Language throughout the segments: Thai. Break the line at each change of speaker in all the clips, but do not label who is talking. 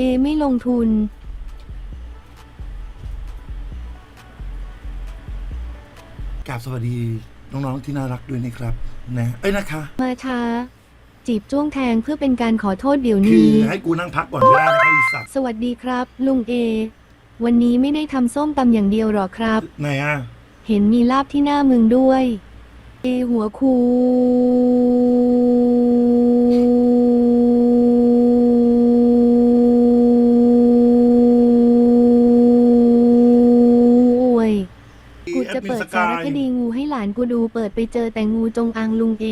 เอไม่ลงทุน
กราบสวัสดีน้องๆที่น่ารักด้วยนะครับนะเอ้ยนะคะ
มาช้า จีบจ้วงแทงเพื่อเป็นการขอโทษเดี๋ยว
คือ
นี้
ให้กูนั่งพักก่อนไม่ได้นะคะอีสัตว์
สวัสดีครับ ลุงเอ วันนี้ไม่ได้ทำส้มตำอย่างเดียวหรอครับ
ไหนอะ
เห็นมีลาบที่หน้ามึงด้วย เอหัวคู จะเปิดสารคดีงูให้หลานกูดูเปิดไปเจอแต่งูจงอางลุงเอ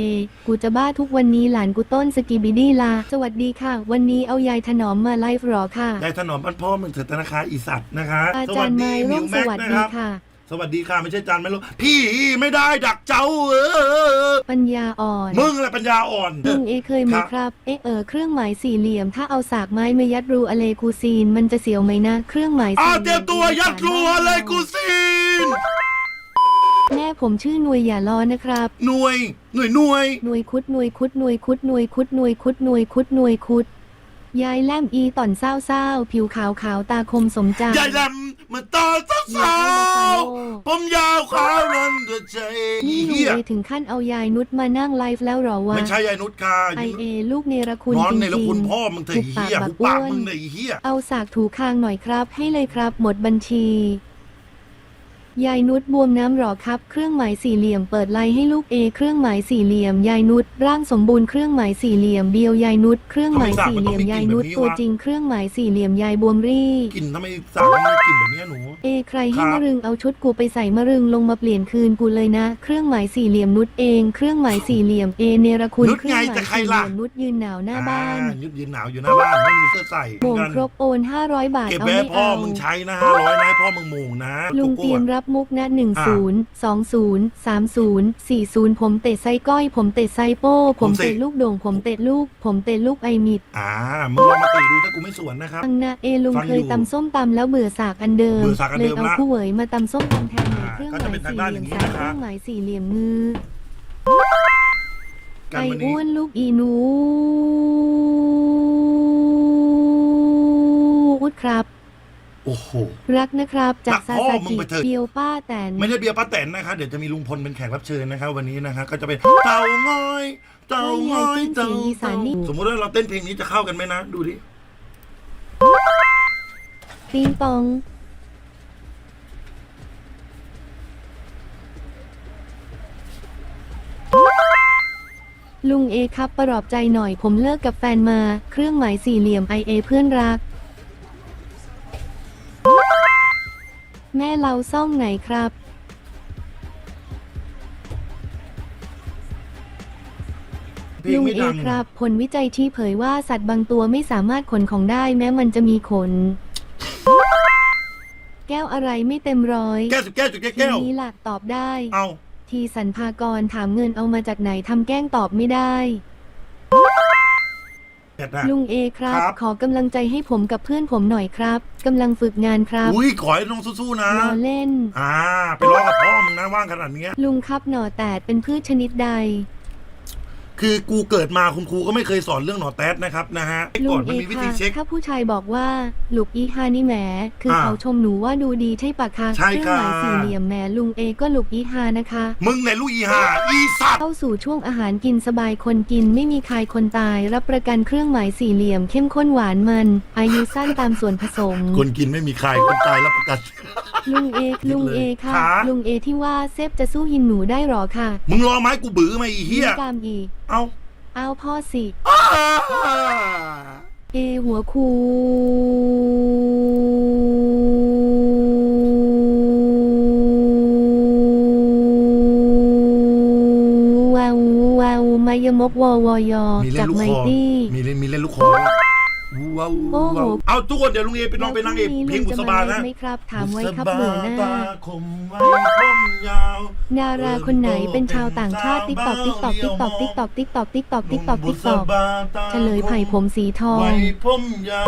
กูจะบ้าทุกวันนี้หลานกูต้นสกีบิดี้ลา สวัสดีค่ะ วันนี้เอายายถนอมมาไลฟ์หรอค่ะ
ยายถนอมบ้านพ่อมึงเถิดธนาคารอีสัตว์นะคะ
อาจารย์ไม้ร่มส
แม็ก
วัส
นะ
ดี
ครับ
ค่ะ
สวัสดีค่ะไม่ใช่จานไม่รู้พี่ไม่ได้ดักเจ้าเออ
ปัญญาอ่อน
มึงแหละปัญญาอ่อน
ลุงเอเคยไหม
ครับ
ครับเอะเออเครื่องหมายสี่เหลี่ยม ถ้าเอาสากไม้มายัดรูอะเลกูซีน มันจะเสียวไหมนะ เครื่องหมาย
อ้า
สี่
วเตรียมตัวยัดรัวเลยกูซีน
แม่ผมชื่อหนวยอย่าล้อนะครับ
หน่วย หน่วยหน่วย
หนวยคุดหนวยคุดหนวยคุดหนวยคุดหนวยคุดหนวยคุดหนวยคุด ยายแลมอีต่อนเศร้าเศร้าๆผิวขาวขาวๆตาคมสมใจ
ยายแหลมมาตอนสาวๆผมยาวขาวนั่นก็ใจ
นี่ลุง
เฮีย
เอถึงขั้นเอายายนุชมานั่งไลฟ์แล้วเหรอวะ
ไม่ใช่ยายนุชค่ะ
ไอเอลูกเนรคุณ
นอน
จ
ในละ
ริ
คุ
ง
ณพ่อมึงเถอะ
หุบ
เฮีย
บั
หุ
ก
บปาก
อ้วน
มึงเลยเฮีย
เอาสากถูคางหน่อยครับ ให้เลยครับ หมดบัญชี ยายนุชบวมน้ำหรอครับ เครื่องหมายสี่เหลี่ยมเปิดไลน์ให้ลูกเอเครื่องหมายสี่เหลี่ยมยายนุชร่างสมบูรณ์เครื่องหมายสี่เหลี่ยมเบียวยายนุชเครื่องหมายสี่เหลี่ยมยายนุชตัวจริงเครื่องหมายสี่เหลี่ยมยายบวมรี่
กลิ่นทำไมสาวมันมีกลิ่นแบบเนี้ยหนู
เอใครให้
ครับ
มะรึงเอาชุดกูไปใส่มะรึงลงมาเปลี่ยนคืนกูเลยนะ เครื่องหมายสี่เหลี่ยมนุชเองเครื่องหมายสี่เหลี่ยมเอเนรคุณ
นุช
เครื่
ไง
หมาย
จะใคร
สี่เห
ล่ะ
ลี่ยมนุชยืนหนาวหน้าบ้าน
อ่ยุดยืนหนาวอยู่หน้าบ้านไม่มีเสื้อใส่เห
โม
มือน
ง
กัน
ครบโอน500บาท
เก็บ
เอา
ไว้ให้
ไม่
พ่อ
เอา
มึงใช้นะห้าร้อยนะให้พ่อมึงโมงนะ
ลุง
โกโก้
เตรียมรับมุกนะหนึ่งศูนย์สองศูนย์สามศูนย์สี่ศูนย์ผมเตะไส้ก้อย ผมเตะไส้โป้ ผมเตะลูกโด่ง ผมเตะลูก ผมเตะลูกไอมิด
อ่ามึงลองมาตีดูถ้ากูไม่สวนนะครับ
ฟังนะเอลุง
ฟังอยู่
เคยตำส้มตำแล้วเบื่อสากอันเดิม
เบื่อสากอัน
เล
เดิ
ย
ม
เอา
ละ
คู่เหวยมาตำส้มตำแทนเลย
อ่า
เครื่อง
ก็
ห
จะ
มาย
เป็นทาง
สี่
ด้าน
เห
อ
ลี่ย
ย่ามงนี้
ซ้าย
นะคะ
เครื่องหมายสี่เหลี่ยมมือ
กั
ไอน
วันนี้
อ้วนลูกอีหนูอุดครับ
โอ้โห
รักนะครับ จาก
รั
ซาก
พ่อ
ซา
มึง
กิ
ไปเถอะ
เปียวป้าแตน
ไม่ได้เบียร์ป้าแตนนะคะ เดี๋ยวจะมีลุงพลเป็นแขกรับเชิญนะครับวันนี้นะคะก็จะเป็นเต่างอย เต่างอยเต่าเต่าสมมติว่าเราเต้นเพลงนี้จะเข้ากันไหมนะ ดูดิ
ปิงปอง ลุงเอครับประหลอบใจหน่อยผมเลิกกับแฟนมา เครื่องหมายสี่เหลี่ยมไอเอเพื่อนรัก แม่เราซ่องไหนครับ
เพลง
ลุง
ไม่
เอ
ดัง
ครับ ผลวิจัยที่เผยว่าสัตว์บางตัวไม่สามารถขนของได้แม้มันจะมีขน แก้วอะไรไม่เต็มร้อย
แก้วสิบแก้วจุดแก้ว
ที
แก้ว
นี้หลักตอบได้
เอา
ทีสันพากรถามเงินเอามาจากไหนทำแกล้งตอบไม่ได้
แปดนะ
ลุงเอครับ
ครับ
ขอกำลังใจให้ผมกับเพื่อนผมหน่อยครับกำลังฝึกงานครับ
อุ้ยขอให้น้องสู้ๆนะ
รอเล่น
อ่าไปร้องกับพ่อมึงนะว่างขนาดเนี้ย
ลุงครับหน่อแตดเป็นพืชชนิดใด
คือกูเกิดมาคุณครูก็ไม่เคยสอนเรื่องหนอแต๊ดนะครับนะฮะ
ลุ
ก่อน
ง
มัน
เอ
มีวิ
ค่ะ
ธีเช็ค
ถ้าผู้ชายบอกว่าลูกอีฮานี่แหมคือ
อ่า
เขาชมหนูว่าดูดีใช่ปะคะ
ใช่
เครื่องหมาย
ค่ะ
สี่เหลี่ยมแหมลุงเอก็ลูกอีฮานะคะ
มึงในลูกอีห่าอีสัตว์
เข้าสู่ช่วงอาหารกินสบายคนกินไม่มีใครคนตาย รับประกันเครื่องหมายสี่เหลี่ยมเข้มข้นหวานมัน อายุสั้นตามส่วนผสม
คนกินไม่มีใครคนตายรับประกัน
ลุงเอ
คิดเลย
ลุงเอค่ะ
ขา
ลุงเอที่ว่าเซฟจะสู้หินหนูได้หรอค่ะ
มึงรอไม้กูบื้อมาอีเหี้ย
กามอีก
เอา
เอาพ่อสิ
อ้า
เอหัวคู วาววาวมายมกวอวอยอ
มีเล่
จานก
ลูก
ไม
คอ
ตี้
มีเล่นมีเล่นลูกคอด้วย ว้าว
โอ้โห
ว้าวเอาทุกคนเดี๋ยวลุงเอไปลองไปนางเอกเพลงบุษบานะ
ไหมครับ ถามไว้ครับ
บุษ
เบื่อหน้า
ตาคมไว้ผมยาว
ดาราคนไหนเป็นชาวต่างชาติติ๊กตอกติ๊กตอกติ๊กตอกติ๊กตอกติ๊กตอกติ๊กตอกติ๊กตอกติ๊กตอกเฉลยไผ่ผมสีทอง
ไว้ผมยาว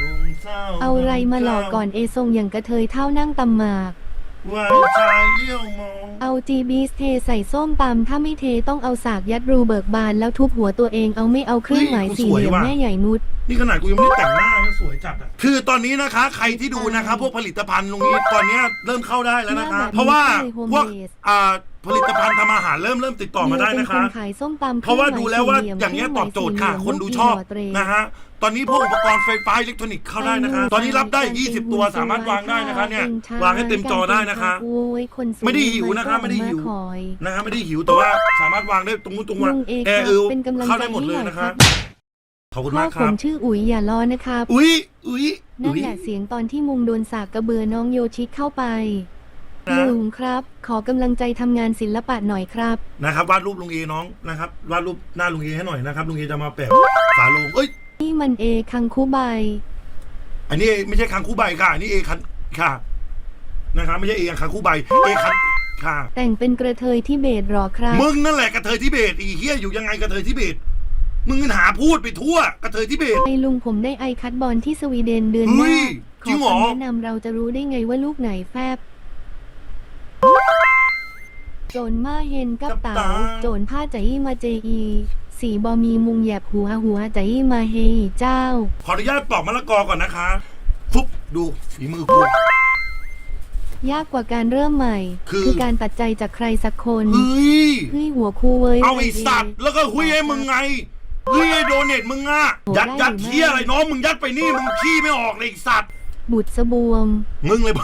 หนุ่มสว
เอาไรมาหลอกก่อนเอทรงอย่างกระเทยเท่านั่งตำหมาก
ว่าชายเลี้ยวมอง
เอาจีบีสเทใส่ส้มตำถ้าไม่เทต้องเอาสากยัดรูเบิกบานแล้วทุบหัวตัวเองเอาไม่เอาเครื่องหมายสี่เหลี่ยมแม่ใหญ่นุช
นี่ขนาดกูยังไม่ได้แต่งหน้านะสวยจัดอะคือตอนนี้นะคะ ใครที่ดูนะคะพวกผลิตภัณฑ์ลุงอีทตอนนี้เริ่มเข้าได้แล้วนะคะ เพราะว่าพวกอ่าผลิตภัณฑ์ทำอาหารเริ่มเริ่มติดต่อมาได้นะคะ
เมียเป็ขายส้มตำ
เพราะว่าดูแล้วว่า
ครื่หม
อย่างเงี้ยตอบโจทย์ค่ะ
เค
ค
รื่
น
งหมาย
ดู
สี่
ชอบ
เหลี่ยม
นะฮะ ตอนนี้พวกอุปกรณ์ไฟฟ้าอิเล็กทรอนิกส์เข้าได้นะคะ ตอนนี้รับได้ 20 ตัวสามารถวางได้นะคะเนี่ยวางให้เต็มจอได้นะคะ
โอ้ยคนสวย
ไม่ได้หิวนะคะไม่ได้หิวา
คอย
นะฮะไม่ได้หิวแต่ว่าสามารถวางได้ตรงนู้นตรงนี้
ลุงเอก
แอร์
ครับ
เอล
เป็นกำลังใจ
เข้าได้หมดเลย
ให้หน่อย
นะ
ครั
คะ
บ
ขอบคุณ
พ่อ
มากค
ผ
รับ
มชื่ออุ๋ยอย่าล้อนะครับ
อุ้ยอุ้ย
นั่น
อุ้ย
แหละเสียงตอนที่มุงโดนสากกระเบือน้องโยชิเข้าไป
นะ
ลุงครับ ขอกำลังใจทำงานศิลปะหน่อยครับ
นะครับ วาดรูปลุงเอน้องนะครับ วาดรูปหน้าลุงเอให้หน่อยนะครับลุงเอจะมาแปะฝาโลงเอ้ย
นี่มันเอคังคูใบ
อันนี้ไม่ใช่คังคู่ใบค่ะอันนี้เอคันค่ะนะครับไม่ใช่เอคังคู่ใบเอคันค่ะ
แต่งเป็นกระเทยที่เบสหรอครับ
มึงนั่นแหละกระเทยทิเบตอีเฮียอยู่ยังไงกระเทยทิเบต มึงหาพูดไปทั่วกระเทยทิเบต
ไอลุงผมได้ไอคัดบอลที่สวีเดนเดือนห
เฮ้
น้ายข
จริ
อง
เหรอ
คำแนะนำเราจะรู้ได้ไงว่าลูกไหนแฟบ โจรมาเฮนกับเต๋า
กับเต๋า
โจรผ้าใจมาเจอี สีบอมีมุงแยบหัวหัวใจมาเฮเจ้า
ขออนุญาตปอกมะละกอก่อนนะคะฟุบดูฝีมือกู
ยากกว่าการเริ่มใหม่
คือ
การตัดใจจากใครสักคน
เฮ้ย
เฮ้ยหัวคู่เว้ย
เอาไอ้สัตว์แล้วก็หุยให้มึงไงหุยให้โดเนทมึงอะยัดยัดเคี้ยอะไรน้องมึงยัดไปนี่มึงขี้ไม่ออกเลยไอ้สัตว์
บุตรสบวม
มึงเลย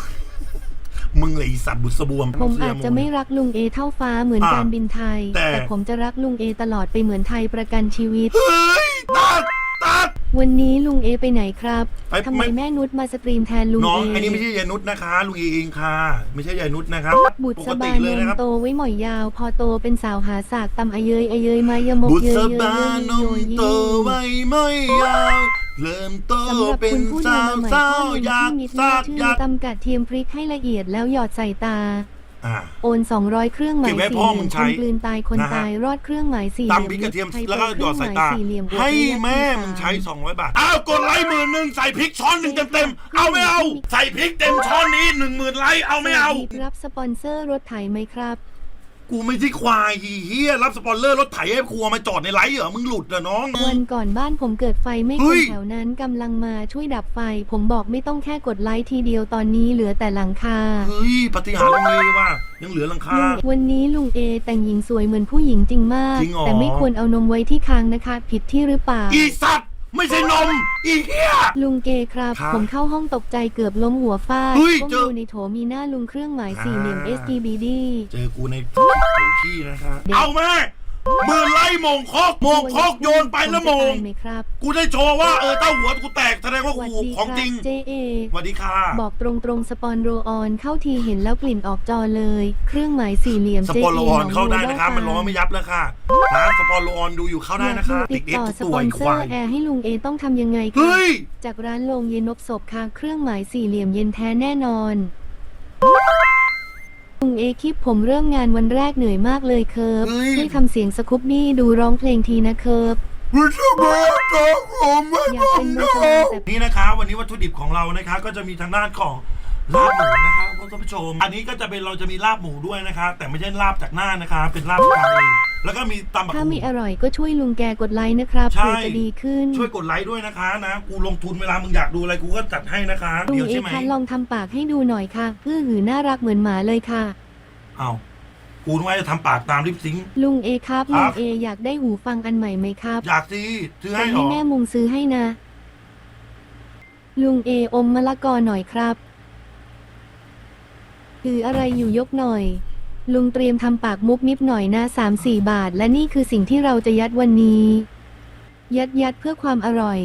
มึงเลยไอ้สัตว์บุษบวม
ผมอาจจะไม่รักลุงเอเท่าฟ้าเหมือน
อะ
การบินไทย
แต่
แต่ผมจะรักลุงเอตลอดไปเหมือนไทยประกันชีวิต
เฮ้ยตัดตัด
วันนี้ลุงเอไปไหนครับ
ไป
ทำไม
ไม่
แม่นุชมาสตรีมแทนลุง
น้อง
เอ
อันนี้ไม่ใช่ยายนุชนะคะ ลุงเอเองค่ะ ไม่ใช่ยายนุชนะครับ
บุตร
ป
ส
กติ
บา
เล
น
ย
ม
นะครับ
โตไว้หมอยยาว พอโตเป็นสาวหาสากตำอาเยยอาเยยมายมก
บุษ
เยยเยย
บา
เยย
น
โย
ม
ย
โตไว้ไม่ยาวเริ่มโต
สำหรับ
เป็น
คุณผู้
สา
เดิน
ว
มาใหม่
สา
ข้อ
ว
มูล
อยาก
ที่มิด
ซา
น่า
ด
ชื่
อยา
อกตำกัดเทียมพริกให้ละเอียดแล้วหยอดใส่ตา
อ่า
โอน 200 เครื่องหมาย
เก็บไว้
สี่
พ่อ
เห
มึ
ลี่ย
ง
ม
ใช้
คนกลืนตายคน
นะฮะ
ตายรอดเครื่องหมายสี่เหลี่ยม
ตำพริกกระเทียม
ไทย
แล้วก็หยอดใส่ตา
เครื่องหมยสี่เหลี่ยม
ให้
บวก
แม่
เลข
มึง
ที่
ใช้
สาม
200 บาท อ้าวกดไลค์หมื่นหนึ่งใส่พริกช้อนหนึ่งเต็มๆเอาไม่เอา ใส่พริกเต็มช้อนนี้หนึ่งหมื่นไลค์เอาไม่เอา
สวัสดีรับสปอนเซอร์รถไถไหมครับ
กูไม่ใช่ควายเฮียรับสปอนเซอร์รถไถให้ครัวมาจอดในไลฟ์เหรอ มึงหลุดเหรอน้อง
วันก่อนบ้านผมเกิดไฟไหม่
เฮ้
คน
ย
แถวนั้นกำลังมาช่วยดับไฟ ผมบอกไม่ต้องแค่กดไลค์ทีเดียวตอนนี้เหลือแต่หลังคา
เฮ้ยปฏิหารย์ลุงเอว่ายังเหลือหลังคา
วันนี้ลุงเอแต่งหญิงสวยเหมือนผู้หญิงจริงมาก
จริงเหรอ
แต่ไม่ควรเอานมไว้ที่คางนะคะ ผิดที่หรือเปล่า
อีสัตว์ ไม่ใช่นม อีเฮีย
ลุงเกครับ
ครับ
ผมเข้าห้องตกใจเกือบล้มหัวฟาด
เฮ้ย
ก้ม
เจอ
ดูในโถมีหน้าลุงเครื่องหมายสี่เหลี่ยม
อ่า
SGBD
เจอกูในโถขี้นะคะ
เด็ก
เอาแม่ มือไล่โมงคอกโมงคอกโยนไปแล้วโมง
ผจะตายไหมครับ
กูได้โชว์ว่าเออเต้าหัวกูแตกแสดงว่า
สวัส
กู
ดี
ของ
ค
จ
รั
ริง
บเจเอ
สวัสดีค่ะ
บอกตรงๆสปอนโรออนเข้าทีเห็นแล้วกลิ่นออกจอเลย เครื่องหมายสี่เหลี่ยม
ส
เจ
ปอนโลออน
หง
เข้าได้
โม
นะครับ
โมั
นร้องไม่ยับแล้วค่ะนะสปอนโลออนดูอยู่เข้าได้นะคะ
อยากดู
ติ
ติ
ด
ด
เอฟ
ต่อ
ทุก
ส
ตัว
ปอน
ไอ้
เซ
ค
อ
วาย
ร์แอร์ให้ลุงเอต้องทำยังไงครั
เฮ้ย
จากร้านโรงเย็นนบศพค่ะเครื่องหมายสี่เหลี่ยมเย็นแท้แน่นอน ลุงเอคลิปผมเริ่มงานวันแรกเหนื่อยมากเลยเคิร์ฟ
เฮ้ย
ช่วยทำเสียงสคุปบี้ดูร้องเพลงทีนะเคิร์ฟ
รู้สึกว่าตัวผมไม่
อยากเป็นมือกลองแต่
นี่นะคะ วันนี้วัตถุดิบของเรานะคะ ก็จะมีทางด้านของลาบหมูนะคะคุณผู้ชม อันนี้ก็จะเป็นเราจะมีลาบหมูด้วยนะคะ แต่ไม่ใช่ลาบจากหน้านะคะ เป็นลาบที่ทำเอง แล้วก็มีตำบัก
ถ้า
หุ่
ไม่
ง
อร่อยก็ช่วยลุงแกกดไลค์นะครับ
ใช่
เพื่อจะดีขึ้น
ช่วยกดไลค์ด้วยนะคะนะ กูลงทุนเวลามึงอยากดูอะไรกูก็จัดให้นะคะ
ลุง
เดี๋ยว
เอ
ใช่ไหม
คะลองทำปากให้ดูหน่อยค่ะเพื่อหือน่ารักเหมือนหมาเลยค่ะ
เอากูนึกว่าจะทำปากตามลิปซิงค์
ลุงเอครับ
ครั
ลุ
บ
งเออยากได้หูฟังอันใหม่ไหมครับ
อยากสิซื้อ
แต่
ให้เหร
ให้
อ
แม่มุงซื้อให้นะ ลุงเออมมะละกอหน่อยครับ คืออะไรอยู่ยกหน่อย ลุงเตรียมทำปากมุกนิบหน่อยนะสามสี่บาท และนี่คือสิ่งที่เราจะยัดวันนี้ ยัดยัดเพื่อความอร่อย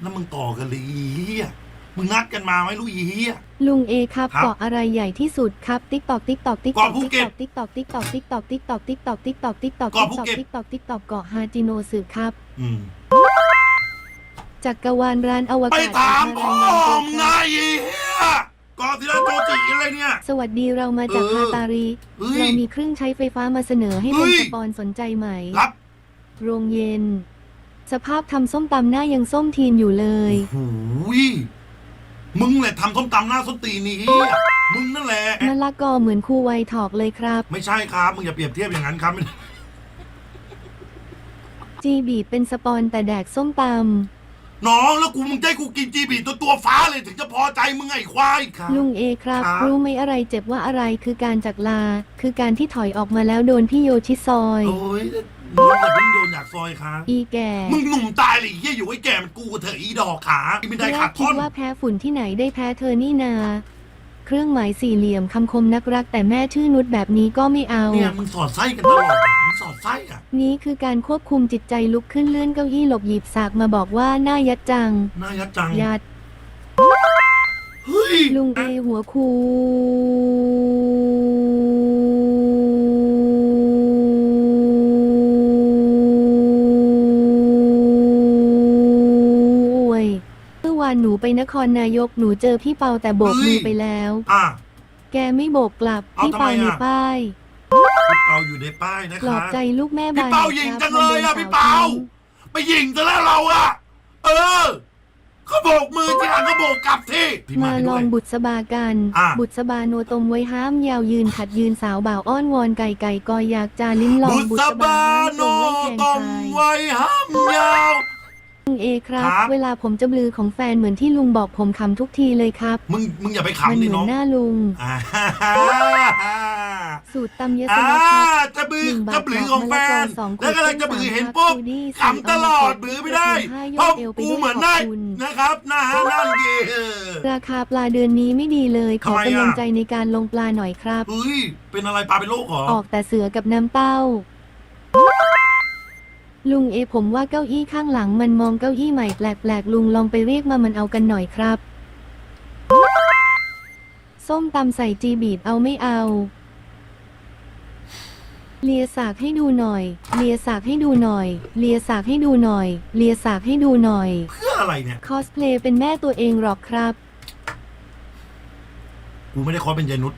แล้วมึงต่อกันเลยอีเหี้ยมึงนัดกันมาไหมลูกอีเหี้ย
ลุงเอครับ
ครับ
เกาะอะไรใหญ่ที่สุดครับ ติ๊กตอกติ๊กตอกติ๊กต
เกาะ
อก
ภู
ติ๊ก
เก็
ต
ต
อกติ๊กตอกติ๊กตอกติ๊กตอกติ๊กตอกติ๊กตอกติ๊กตอกติ๊กตอก
เกาะภูเก็ต
ติ๊กตอกติ๊กตอกเกาะฮาจิโนสึครับ
อืม
จักรวาลร้านอว
ไป
กาศ
ถาม
ข
พ่
อ
อง
เรา
มึงไงอีเหี้ย ก่อนที่เราโจจิอะไรเนี่ย
สวัสดีเรามาจาก
เออ
ฮาตาริ
เฮ้ย
เรามีเครื่องใช้ไฟฟ้ามาเสนอให้
เฮ้
เป็น
ย
สปอนสนใจไหม
รับ
โรงเย็น สภาพทำส้มตำหน้ายังส้มทีนอยู่เลย
โอ้โหยมึงแหละทำส้มตำหน้าส้นตีนนี่เฮียมึงนั่นแหละ
มะละกอเหมือนครูไวถอกเลยครับ
ไม่ใช่ครับ มึงอย่าเปรียบเทียบอย่างนั้นครับ
จีบีบเป็นสปอนแต่แดกส้มต
น้องแล้วกูมึงจะให้กูกินจีบีตัวตัวฟ้าเลยถึงจะพอใจมึงไอ้ควายครับำ
ลุงเอครับ
ครับ
รู้ไหมอะไรเจ็บว่าอะไรคือการจากลา คือการที่ถอยออกมาแล้วโดนพี่โยชิซอย
โอ้ยมึงอย่าเพิ่งโดนอยากซอยครับ
อีแก่
มึงหนุ่มตายเลยไอ้เฮียอยู่ไอ้แก่มันกูเถอะอีดอกขาไม่ได้
แร
ขาด
กคิ
ท่
ด
อน
ว่าแพ้ฝุ่นที่ไหนได้แพ้เธอนี่นา เครื่องหมายสี่เหลี่ยมคำคมนักรักแต่แม่ชื่อนุชแบบนี้ก็ไม่เอา
เนี่ยมึงสอดไส้กันตลอดอะมึงสอดไส้อะ
นี้คือการควบคุมจิตใจลุกขึ้นเลื่อนเก้าอี้หลบหยิบสากมาบอกว่าหน้ายัดจัง
น่ายัดจัง
ยัด
เฮ้ย
ลุงเอหัวคูโอ้ยเมื่อ วานหนูไปนครนายกหนูเจอพี่เปาแต่โบกมือไปแล้ว
อะ
แกไม่โบกกลับ
เอา
พี่
ทำไม
เปาใน
อะ
ป้าย
พี่เปาอยู่ในป้ายนะ
หล
คะ
อบใจลูกแม่
พี่
บาน
เปา
ค
ยิง
รับ
จังเลยอะ
มันโดน
พี่เปา
สวทิ้ง
ไปยิงซะแล้วเราอะเออเขาโบกมือที่หลังก็โบกกลับที่พี่
มา
มา
ล
ด้
อ
วย
งบุษบากัน
อะ
บุษบาโนตมไว้ห้ามยาวยืนขัดยืนสาวบ่าวอ้อนวอนไก่ไก่กอยอยากจาลิ้นลอง
บุ
บุ
ษ
ษ
บา
บา
โน
โน
ต้มไว้ห้ามยาว
ลุงเอครับ
ครับ
เวลาผมจะบลือของแฟนเหมือนที่ลุงบอกผมคำทุกทีเลยครับ
มึงมึงอย่าไป
มัน
ขำ
เห
ดิ
มือ
น้
น
อง
หน้าลุง
อ่า
สูตรตำยะส
อ่า
นะครับ
จะบือ
หนึ่งบาท
จะบือของแฟน
สองขวด
แล้วก็เลยจะบือเห็นปุ๊บ
สามครับ
ขำตลอดบือไม่ได้
ห้าย
เพราะ
อดเอวไป
กู
ด้วย
เหมือนได้
ขอบคุณ
นะครับหน้าหน้าเย่เออ
ราคาปลาเดือนนี้ไม่ดีเลย ขอ
ทำไมอะ
กำลังใจในการลงปลาหน่อยครับ
เฮ้ยเป็นอะไรปลาเป็นโรคเหรอ
ออกแต่เสือกับน้ำเต้า ลุงเอผมว่าเก้าอี้ข้างหลังมันมองเก้าอี้ใหม่แปลกๆลุงลองไปเรียกมามันเอากันหน่อยครับ ส้มตำใส่จีบีดเอาไม่เอา เลียสากให้ดูหน่อย เลียสากให้ดูหน่อย เลียสากให้ดูหน่อย เลียสากให้ดูหน่อย
เพื่ออะไรเนี่ย
คอสเพลย์เป็นแม่ตัวเองหรอกครับ
กูไม่ได้คอเป็นยายนุช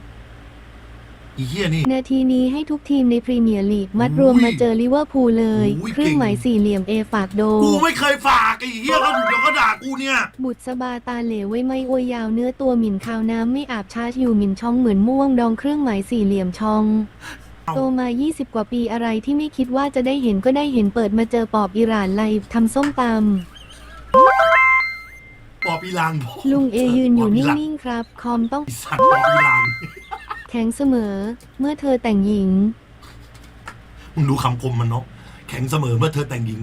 อีเหี้ยนี่
นาทีนี้ให้ทุกทีมในพรีเมียร์ลีกมัดรวม
อุ้ย
มาเจอลิเวอร์พูลเลย
อุ้ย
เครื่องหมาย
เก่ง
สี่เหลี่ยมเอฝากโด
กูไม่เคยฝากไอ้เหี้ยเขาเดี๋ยวก็ด่ากูเนี่ย
บุตรสบาตาเหลวไว้ไม่อวยยาวเนื้อตัวหมิ่นขาวน้ำไม่อาบชาร์จอยู่หมิ่นช่องเหมือนม่วงดองเครื่องหมายสี่เหลี่ยมช่อง
เอา
โตมา 20 กว่าปีอะไรที่ไม่คิดว่าจะได้เห็นก็ได้เห็นเปิดมาเจอปอบอิหร่านไลฟ์ทำส้มต
ปอบอีลานำ
ลุงเอยืนอยู่
ปบ
นิ่งๆครับ คอมต้อง
ไอ้สัตว์ปอบอีลาน
แข็งเสมอ เมื่อเธอแต่งหญิง
มึงดูคำคมมันเนาะแข็งเสมอเมื่อเธอแต่งหญิง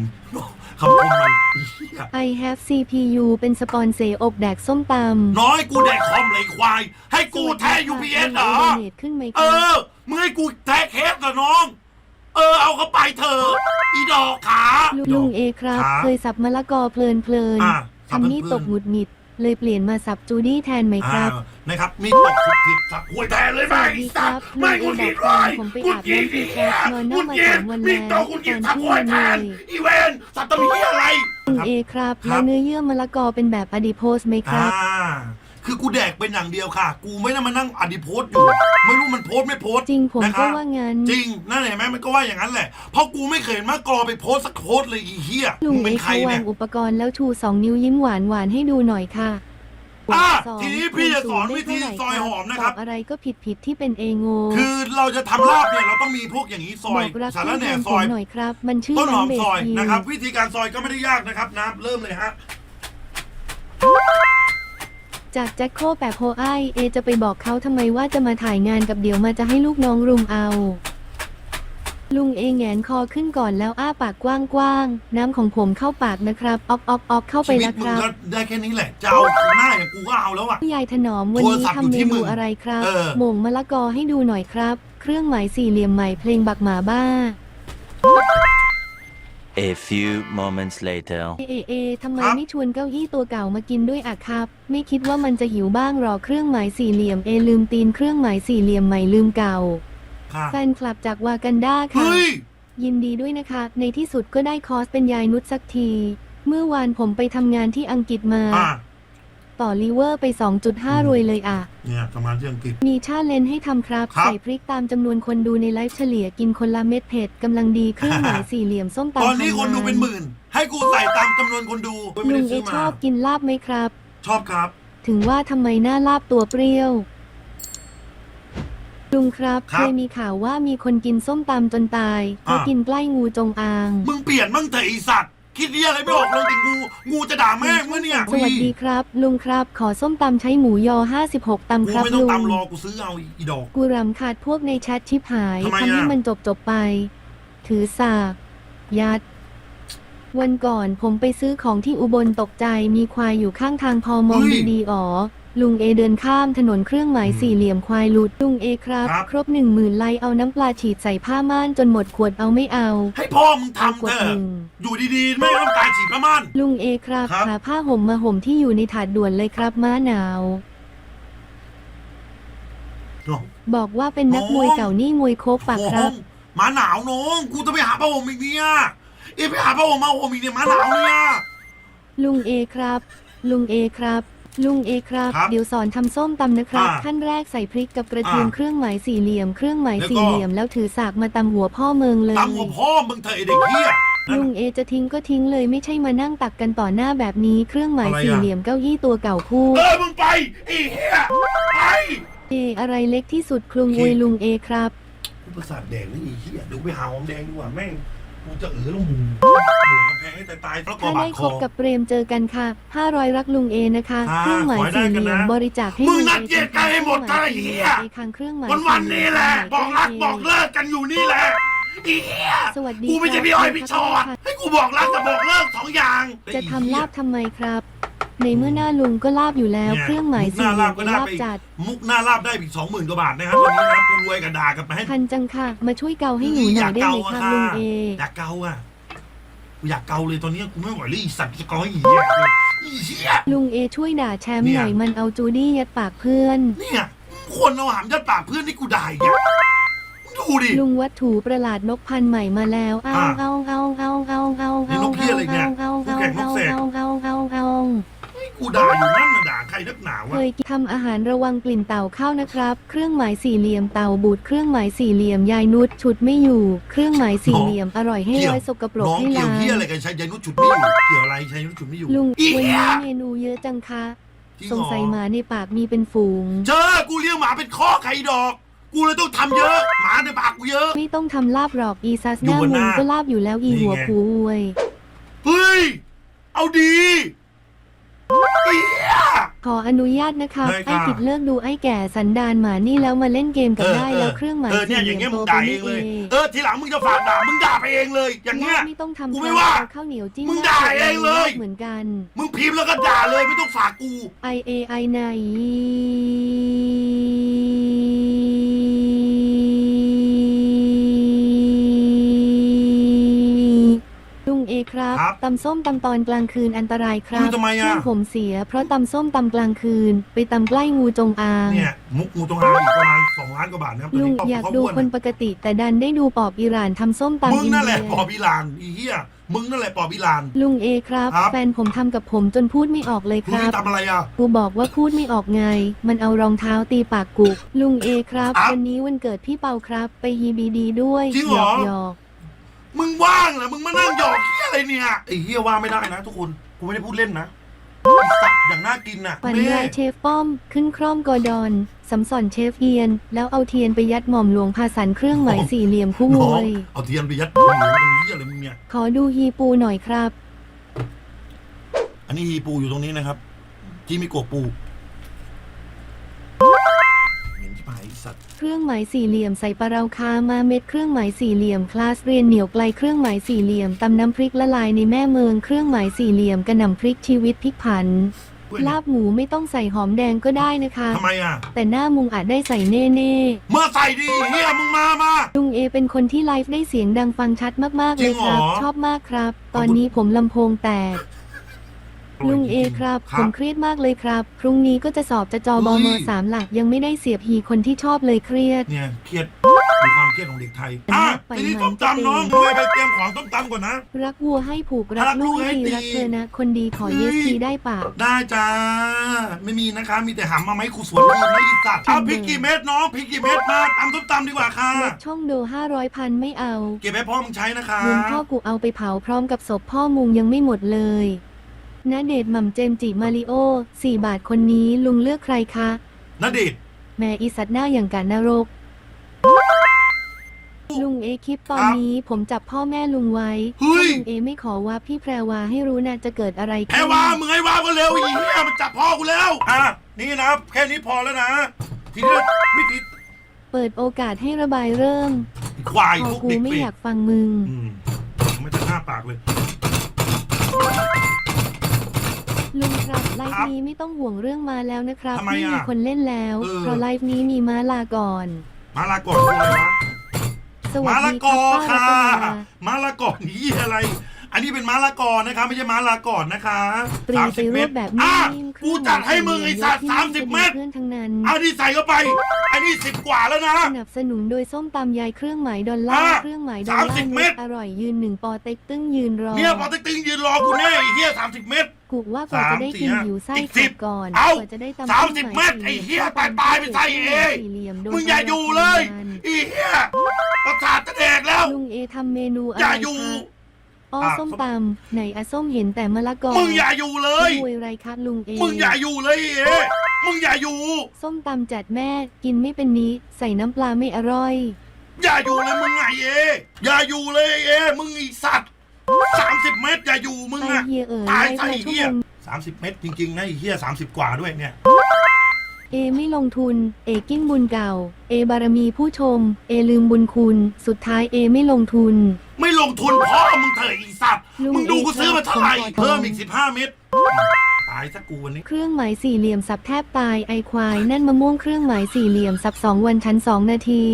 คำคมมันไอ้เหี้ย
I have CPU เป็นสปอนเซอร์อบแดกส้มตำ
น้อยกูแดกคอมเลยควาย ให้กูแท้ UPS เหรอ
โดเนทขึ้นไหมค
เอ
รับ
อมึงให้กูแท้เคสเหรอน้อง เออ เอาเข้าไปเถอะอีดอกขา
ลุงลุงเอครับ
ครับ
เคยสับมะละกอเพลินเพลินๆ
อะสับ
ทำนี่
เพลินๆ
ตกหงุดหงิด เลยเปลี่ยนมาสับจูดี้แทนไหมครับ
อ่านะครับมีตกสุดผิดสับหวยแทนเลยไหม
สวัสดีค
สั
รั
บบไม่
ลุ
กู
งเอ
กิน
บอก
ไว้
ผมไป
กู
อาบ
กิน
น้ำ
อี
ที่
ก
แคสนอน
กู
นั่งมา
กิ
สานมวัน
มี
แล้ว
โตกูกิน
ต
สั
อบน
หวย
ที่
แท
เล
น
ย
อีเวนสับตะมีอะไร
ลุง
ครับ
เอครับ
ครั
แล้ว
บ
เนื้อเยื่อมะละกอเป็นแบบอดิโพสไหมค
อ่า
รับ
คือกูแดกเป็นอย่างเดียวค่ะ กูไม่ได้มานั่งอดีโพสต์อยู่ ไม่รู้มันโพสต์ไม่โพสต์
จริงผม
นะค
ก็
รับ
ว่างั้น
จริงนั่นเห็นไหมมันก็ว่าอย่างนั้นแหละ เพราะกูไม่เคยเห็นมากรอไปโพสต์สักโพสต์เลยอีเหี้ย
ลุง
มึง
เอ
เป็นใคร
เขาวา
เนี่
ง
ย
อุปกรณ์แล้วชูสองนิ้วยิ้มหวานหวานๆให้ดูหน่อยค่ะ
อะ
สอง
ทีนี้พี่จะสอน
คูณ
วิธี
ได้
ซอยหอมนะครับ
ตอบอะไรก็ผิดผิดๆที่เป็นเอโง
คือเราจะทำลาบเนี่ยเราต้องมีพวกอย่างนี้ซอย
บอกรัก
สาร
เพื่อน
แห
แท
น่
น
ซ
ผม
อย
หน่อยครับ มันชื่อ
ต้นหอม
น้ำเบ
ซอย
สฮิล
นะครับ วิธีการซอยก็ไม่ได้ยากนะครับนะเริ่มเลยฮะ
จากแจ็คโคแปะโพไอเอจะไปบอกเขาทำไมว่าจะมาถ่ายงานกับเดี๋ยวมาจะให้ลูกน้องรุมเอา ลุงเอแหงนคอขึ้นก่อนแล้วอ้าปากกว้างๆ น้ำของผมเข้าปากนะครับ ออกออกออกเข้าไป
ชีวิ
แล้
ต
ว
มึ
ค
ง
รับ
ก็ได้แค่นี้แหละ จะเอาหน้าอย่างกูก็เอาแล้วอะ
ผู้ใหญ่ถนอมวันนี้
โทรศัพท์อยู่
ทำเม
ที่มึ
นู
ง
อะไรครับ
เออ
หม่งมะละกอให้ดูหน่อยครับ เครื่องหมายสี่เหลี่ยมใหม่เพลงบักหมาบ้า
A few moments later.
เอ เอเอทำไม
ครับ
ไม่ชวนเก้าอี้ตัวเก่ามากินด้วยอะครับ ไม่คิดว่ามันจะหิวบ้างหรอเครื่องหมายสี่เหลี่ยม เอลืมตีนเครื่องหมายสี่เหลี่ยมใหม่ลืมเก่า
ค่ะ
แฟนคลับจากวากันดาค่ะ
เฮ้ย
ยินดีด้วยนะคะ ในที่สุดก็ได้คอร์สเป็นยายนุชสักที เมื่อวานผมไปทำงานที่อังกฤษมา
อะ
ต่อลิเวอร์ไป 2.5 รวยเลยอะ
เนี่ยทำงานที่อังกฤษ
มีชาเลนจ์ให้ทำครับ
ครับ
ใส่พริกตามจำนวนคนดูในไลฟ์เฉลี่ยกินคนละเม็ดเผ็ดกำลังดีเครื่องหมายสี่เหลี่ยมส้มตำ
ตอนนี้
ทำ
คนดู
งา
เป็นหมื่น ให้กูใส่ตามจำนวนคนดูไม่
ลุ
ได้
งเอ
ซื้อ
ช
มา
อบกินลาบไหมครับ
ชอบครับ
ถึงว่าทำไมหน้าลาบตัวเปรี้ยว ลุงครับ
ครับ
เคยมีข่าวว่ามีคนกินส้มตำจนตายเพราะ
อ่า
กินใกล้งูจงอาง
มึงเปลี่ยนมั่งเถอะไอสัตว์ คิดเหี้ยอะไรไม่ออกเลยแต่งูงูจะด่าแม่งวะเนี่ย
สวัสดีครับ ลุงครับ ขอส้มตำใช้หมูยอ 56ตำ
กู
ครับ
ไม่ต้อ
ลุ
ง
ง
ตามรอกูซื้อเอาอีดอก
กูรำขาดพวกในแชทชิบหาย
ทำไม
ทำให้
อะ
มันจบจบๆไป ถือสากยัด วันก่อนผมไปซื้อของที่อุบลตกใจมีควายอยู่ข้างทางพอมองดีๆอ๋อ ลุงเอเดินข้ามถนนเครื่องหมายสี่เหลี่ยมควายหลุดลุงเอครับ ครบหนึ่งหมื่นไลค์เอาน้ำปลาฉีดใส่ผ้าม่านจนหมดขวดเอาไม่เอา
ให้พ่อมึง
เอา
ทำ
ก
เถ
ด
อะ
หนึ่ง
อยู่ดีๆ ไม่ต้องตายฉีดพระม่าน
ลุงเอครับ
ครับ
หาผ้าห่มมาห่มที่อยู่ในถาดด่วนเลยครับม้าหนาว
น้อง
บอกว่าเป็นนักมวยเก่านี่มวยโคกปากครับ
โอ้โหหมาหนาวน้อง กูจะไปหาผ้าห่มอีกเนี่ยเอ้ไปหาผ้าห่มมาห่มอีกเนี่ยหมาหนาวเนี่ย
ลุงเอครับ ลุงเอครับ ลุงเอครับ
ครับ
เดี๋ยวสอนทำส้มตำนะครับ
อ่า
ขั้นแรกใส่พริกกับกระเทียม
อ่า
เครื่องหมายสี่เหลี่ยมเครื่องหมาย
แล้วก็
สี่เหลี่ยมแล้วถือสากมาตำหัวพ่อเมืองเลย
ตามหัวพ่อมึงเถอะไอเด็กเหี้ย
ลุงเอจะทิ้งก็ทิ้งเลยไม่ใช่มานั่งตักกันต่อหน้าแบบนี้ เครื่องหมาย
อะไรอะ
สี่เหลี่ยมเก้าอี้ตัวเก่าคู่
เออมึงไปไอ้เหี้ยไป
เออะไรเล็กที่สุดคลุง
โอเค
อุยลุงเอครับ
กูประสาทแดงนี่ไอ้เหี้ยเดี๋ยวไปหาหอมแดงดีกว่าแม่ง กูจะเออแล้วหมูหมูกำแพงให้ตายตายๆแล้วก็
ถ้า
บา
ได้
ดค
ค
อบ
กับเปรมเจอกันค่ะ 500 รักลุงเอนะคะ
อ่า
เครื่องหมาย
ขอให้ได้
สี่เห
กัน
ลี่ย
นะ
มบริจาคให้
มึง
ลุ
นัด
เอ
เกลียดกันให้หมด
เครื่อง
ไอ้
หมาย
เหี้ย
สี่หลี่มเอคังเครื่องหมาย
วันวันๆนี้แหละ
สี่เห
บอกรัก
ลี่ยม
บอกเลิกกันอยู่นี่แหละไอ้เหี้ย
สวัสดี
กูไม่ใช่พี่อ้อยพี่ชอตให้กูบอกรักกับบอกเลิกสองอย่าง
จะทำลาบทำไมครับ ในเมื่อหน้าลุงก็ลาบอยู่แล้ว
นี่
เครื่องหมาย
มุกห
สี่
น้า
เหลี่
ลายบ
ม
ก็ได้
ลาบ
ไปอีก
จัด
มุกหน้าลาบได้อีกสองหมื่นกว่าบาทนะครับวันนี้นะครับกูรวยกับด่ากันไปให้
ทันจังค่ะ มาช่วยเกาให้หนูหน่อยได้ไหมคะลุงเอ
อยากเกาอะกูอยากเกาเลยตอนนี้กูไม่ไหวเลยไอีสัตว์จะเกาให้อีเหี้ยเลยอีเหี้ย
ลุงเอช่วยด่าแชมป์
เนี่ย
หน่อยมันเอาจูดี้ยัดปากเพื่อน
เนี่ยคนเอาหามยัดปากเพื่อนนี่กูด่าอีกอะมึงดูดิ
ลุงวัตถุประหลาดนกพันธุ์ใหม่มาแล้ว เอา
อะ
เอาเอาเอาเอาเอา
นี่
เอา
นกเหี้ยอะไรเนี่ย
เอาเอา
นกแกะน
เอา
กแสก
เอาเอาเอาเอา
กูด่าอยู่นั่นน่ะด่าใครนักหนาวะ
เคยทำอาหารระวังกลิ่นเต่าเข้านะครับ เครื่องหมายสี่เหลี่ยมเต่าบูดเครื่องหมายสี่เหลี่ยมยายนุชฉุดไม่อยู่ เครื่องหมายสี่เหลี่ยมอร่อยให้ร้อยสกปรก
น้อง
ให้
เกี่ยว
ล้าง
เหี้ยอะไรกันชายยนุชฉุดไม่อยู่เกี่ยวอะไรชายยนุชฉุดไม่อยู่
ลุง
อี
วัน
เหี้ย
นี้เมนูเยอะจังคะ
จริง
สง
เหรอ
สัยหมาในปากมีเป็นฝูง
เจอกูเลี้ยงหมาเป็นข้อไข่ดอก กูเลยต้องทำเยอะ หมาในปากกูเยอะ
ไม่ต้องทำลาบหรอกอีซัสห
อยู่
น้า
บนห
มุ
น้า
งก็ลาบอยู่แล้วอี
นี่
หัว
ไง
ผูอวย
เฮ้ย เอาดีอีเหี้ย
ขออนุญาตนะคะ
ได้ค่ะ
ไอ้กิดเลิกดูไอ้แก่สันดานหมานี่แล้วมาเล่นเกมกันได้
เออ
แล้วเครื่องหมาย
เออเนี่ย
สี่
อ
เหลี่
ย่ายง
ม
เงี้ยมึ
โต
ง
ไป
ด่าเอ
นี่
ง
เอ
เลย
ง
เออทีหลังมึงจะฝากด่ามึงด่าไปเองเลย อย่างเงี้ย
ไม่ต้องทำ
กูไม่ว่า
เอข้าวเหนียวจิ้ม
มึง
หน้
ด่าเองเลย
เหมือนกัน
มึงพิมพ์แล้วก็ด่าเลยไม่ต้องฝากกู
ไอเอไอไนลุงเอ ครับ
ครับ
ตำส้มตำตอนกลางคืนอันตรายครั
อุ๊
บ
ยทำไมอะ
เครื่องผมเสีย เพราะตำส้มตำกลางคืน ไปตำใกล้งูจงอาง
เนี่ยมุกงูตรงอางอีกประมาณสองล้านกว่าบาทนะครับตอน
ลุง
นี้
อยาก
เขา
ดู
อ้วน
คนปกติ แต่ดันได้ดูปอบอิหร่านทำส้มตำ
มึง
อิน
นั่นแห
เดี
ละ
ย
ปอบอีลานอีเหี้ยมึงนั่นแหละปอบอีลาน
ลุงเอครับ
ครับ
แฟนผมทำกับผมจนพูดไม่ออกเลย
กู
ครั
ไม่
บ
ทำอะไรอะ
กูบอกว่าพูดไม่ออกไง มันเอารองเท้าตีปากกู ลุงเอครับ
ครับ
วันนี้วันเกิดพี่เปาครับ ไปฮีบีดีด้วย
จริงเหรอ
กหยอก
มึงว่างเหรอมึงมานั่งหยอกเฮียอะไรเนี่ยไอ้เฮียว่าไม่ได้นะ ทุกคนกูไม่ได้พูดเล่นนะไอ้สัตว์อย่างน่ากินน่ะ
ฝัน
แม่
ร้ายเชฟป้อม ขึ้นคร่อมกอร์ดอนสำสอนเชฟเอียน แล้วเอาเทียนไปยัดหม่อมหลวงพาสันเครื่องหมายสี่เหลี่ยมคู่ม
น้อ
ว
ง
ย
เอาเทียนไปยัดหัวหมูตรงนี้อะไรมึงเนี่ยข
ขอดูฮีปูหน่อยครับ
อันนี้ฮีปูอยู่ตรงนี้นะครับที่มีโกะปู สัตว์
เครื่องหมายสี่เหลี่ยมใส่ปลาเราคามาเม็ดเครื่องหมายสี่เหลี่ยมคลาสเรียนเหนียวไกลเครื่องหมายสี่เหลี่ยมตำน้ำพริกละลายในแม่เมืองเครื่องหมายสี่เหลี่ยมกระหน่ำพริกชีวิตพริกผัน
เพื่อน
ลาบหมูไม่ต้องใส่หอมแดงก็ได้นะคะ
ทำไมอะ
แต่หน้ามุงอาจได้ใส่เน่เน่
เมื่อใส่ดีเฮียมึงมามา
ๆลุงเอเป็นคนที่ไลฟ์ได้เสียงดังฟังชัดมากๆ
จริ
เลย
งเห
ค
รอ
รับ ชอบมากครับ ตอนนี้ผมลำโพงแตก ลุงเอครับ
ค
ผ
รับ
มเครียดมากเลยครับ พรุ่งนี้ก็จะสอบจะจอบอ
เฮ้
ม
ย
สามหลักยังไม่ได้เสียบฮีคนที่ชอบเลยเครียด
เนี่ยเครียดดูความเครียดของเด็กไทยอะ
ไป
ทีนี้
ไหน
ต้ม
ก็
ตำน้อง
เป็น
รวยไปเตรียมของต้มตำก่อนนะ
รักวัวให้ผูกรัก
รักลู
ลู
ก
ก
ให้
ให้ดี
ดี
รักเธอนะ คนดีขอ
เฮ้ย
เยสทีได้ปะ
ได้จ้าไม่มีนะคะ มีแต่หำมาไหมครูสวนคืนไม่อีสัตว์เอาพริกกี่เม็ดน้องพริกกี่เม็ดมาตำต้มตำดีกว่าค่ะ
ลดช่องโดห้าร้อยพันไม่เอา
เก็บให้พ่อมึงใช้นะคะ
เงินพ่อกูเอาไปเผาพร้อมกับศพพ่อมุงยังไม่หมดเลย ณเดชน์หม่ำเจมส์จิมาริโอสี่บาทคนนี้ลุงเลือกใครคะ
นเดชน์
แม่อีสัตว์หน้าอย่างกันนรก ลุงเอคลิปตอนนี้ผมจับพ่อแม่ลุงไว้
เฮ้ย
ถ้าลุงเอไม่ขอว่าพี่แพรวาให้รู้นะจะเกิดอะไร
แพร
ขึ้น
วามึงให้วาก็เร็วอีเหี้ยมันจับพ่อกูแล้ว อะ นี่นะ แค่นี้พอแล้วนะ ทีนี้วิธี
เปิดโอกาสให้ระบายเริ่ม
ควาย
พอ
พวก
กู
เด็ก
ไม่
เป็
อยากฟังมึง
อืมไม่จะหน้าปากเลย
ลุงครับไล
ครั
ฟ์
บ
นี้ไม่ต้องห่วงเรื่องมาแล้วนะครับ
ทำไม
ไม่
อะ
มีคนเล่นแล้ว
เออ
เพราะไลฟ์นี้มีม้าลาก่อน
มาลาก่อนคืออะไรวะ
สวัส
มาละ
ดี
ก
ครั
อบ
ป้า
ค่ะ
รัตนา
มาละกอนี่อะไร อันนี้เป็นมาละกอนะคะไม่ใช่มาละก่อนนะคะ
เปลี่ยนไป
30เม
รู
ต
ป
ร
แบบ
อะ
นิ่มๆ
กูจัดให้มึงไอ้สัตว์สามสิบเมตร
เพื่อนทั้งนั้น
เอานี่ใส่เข้าไป อันนี้สิบกว่าแล้วนะ
สนับสนุนโดยส้มตำยายเครื่องหมายดอลลาร์
อะ
เครื่องหมายดอลลาร์
30เมตร
อร่อยยืนหนึ่งปอเต็กตึ้งยืนรอ
เนี่ยพอติ๊กติ๊งยืนรอกูแน่ไอ้เหี้ยสามสิบเมตร
กูว่ากว่าจะได้กิน
สามสี่
หิวไส้
อีก
ขั
สิ
บบก่อน
เอา
กว่าจะได้ตำ
สามสิบ
ครื่อง
เมตร
ห
ไอ้
สี่
เหี้ย
ลี่
ตายๆไปใส่เอง
สี่เหลี่ยมโด
มึงอย่าอยู่เลยไอ้เหี้ยประสาทจะแดกแล้ว
ลุงเอทำเมนูอะไร
อย่าอยู่
คะอ้อ
อะ
ส้มตำไหนอะส้มเห็นแต่มะละกอ
มึงอย่าอยู่เลย
คุยไรคะลุงเอ
มึงอย่าอยู่เลยไอ้เอ๋มึงอย่าอยู่
ส้มตำจัดแม่กินไม่เป็นนี้ ใส่น้ำปลาไม่อร่อย
อย่าอยู่เลยมึงไงเออย่าอยู่เลยไอ้เอมึงไอีสัตว์ สามสิบเมตรอย่าอยู่มึง
ไป
อะ
เฮียเอ๋ย
ตาย
ไล่
ใส่
พอชั่ว
เหี้ย
โมง
สามสิบเมตรจริงๆนะไอ้เหี้ยสามสิบกว่าด้วยเนี่ย
เอไม่ลงทุน เอกิ้งบุญเก่า เอบารมีผู้ชม เอลืมบุญคุณ สุดท้ายเอไม่ลงทุน
ไม่ลงทุนพ่อมึงเถอะไอีสัตว์
ลุง
มึงดูกูซื้อมาเท่าไหร่
เอกครับ
เพิ่มอีกสิบห้าเมตร ตายสักกูวันนี้
เครื่องหมายสี่เหลี่ยมสับแทบตายไอควาย นั่นมะม่วงเครื่องหมายสี่เหลี่ยมสับสองวันชั้นสองนาที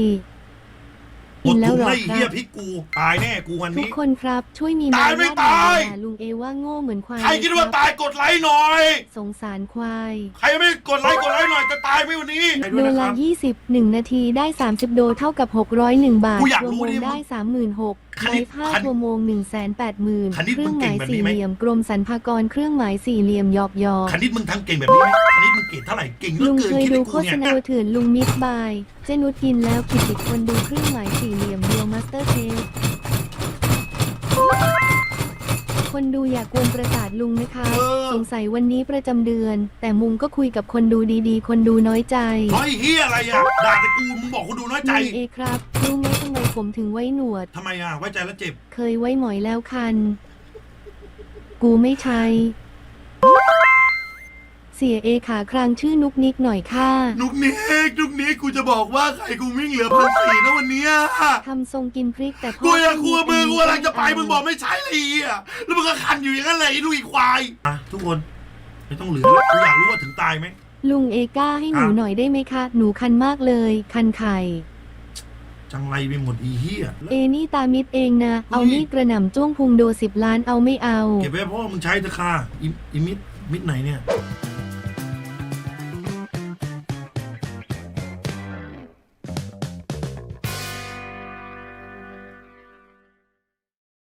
หม
กิ
ด
นแล้ว
ถุง
เหรอ
ไอ้
ค
เหี้ย
รับ
พริกกู ตายแน่กูวัน
ทุก
นี้
คนครับช่วยมี
ตายไม่
รท
ตาย
ด่ลุงเอว่าโง่เหมือนควาย
ใครคิดว่า
รับ
ตายกดไลค์หน่อย
สงสารควาย
ใครไม่กดไลค์กดไลค์หน่อยจะตายไหมวันนี้ไปด้
โด
วยนะค
ละ
รับ
20 1 นาทีได้ 30 โดเท่ากับ 601 บาท
กูอยาก
รวม
รู้
วง
ดิ
ได้ 36,000
ค
ไล
ณิต
ฟ์5
คณิต
ชั่วโมง180,000
คณิต
เค
มึ
รื่องงห
เก่
มางย
แบบนี้
สี่
ไหม
เหลี่ยมกรมสรรพากรเครื่องหมายสี่เหลี่ยมหยอกหยอก
คณิตมึงทำเก่งแบบนี้ไหมคณิตมึงเก่งเท่าไหร่เก่งเหลือ
ลุง
เกิน
เคย
คิด
ดู
ให้
โฆ
กู
ษ
เนี่ย
ณาเถื่อนลุงมิดบาย เจนุชกินแล้วขีดติดคนดูเครื่องหมายสี่เหลี่ยมเดียวมาสเตอร์เชฟ คนดูอย่ากวนประสาทลุงนะคะ
เออ
สงสัยวันนี้ประจำเดือน แต่มุงก็คุยกับคนดูดีๆ คนดูน้อยใจ
น้อยเฮียอะไรอะด่าแต่กูมึงบอกกูดูน้อยใจ
ลุงเอครับรู้ไหมทำไมผมถึงไว้หนวด
ทำไมอะไว้ใจแล้วเจ็บ
เคยไว้หมอยแล้วคัน กูไม่ใช้ เสียเอขาครางชื่อนุกนิกหน่อยค่ะ
นุกนิกนุกนิกกูจะบอกว่าไข่กูวิ่งเหลือพันสี่นะวันเนี้ย
ทำทรงกินพริกแต่พ่อ
กูอยากกลัวมือกูกำลังจะไป
เมึ
งบอกไม่ใช่เลยอะแล้วมึงก็คันอยู่อย่างนั้นเลยไอ้ลูกอีควายอะทุกคนไม่ต้องเหลือแล้วกูอยากรู้ว่าถึงตายไหม
ลุงเอก้าให้หนู
อะ
หน่อยได้ไหมคะ หนูคันมากเลย คันไข่
จังไรไปหมดอีเฮีย
เอนี่ตามิดเองนะ เอา
อุ้ย
นี่กระหน่ำจ้วงพุงโดสิบล้านเอาไม่เอา
เก็บไว้เพราะว่ามึงใช้เถอะค่ะอิอิมิดมิดไหนเนี่ย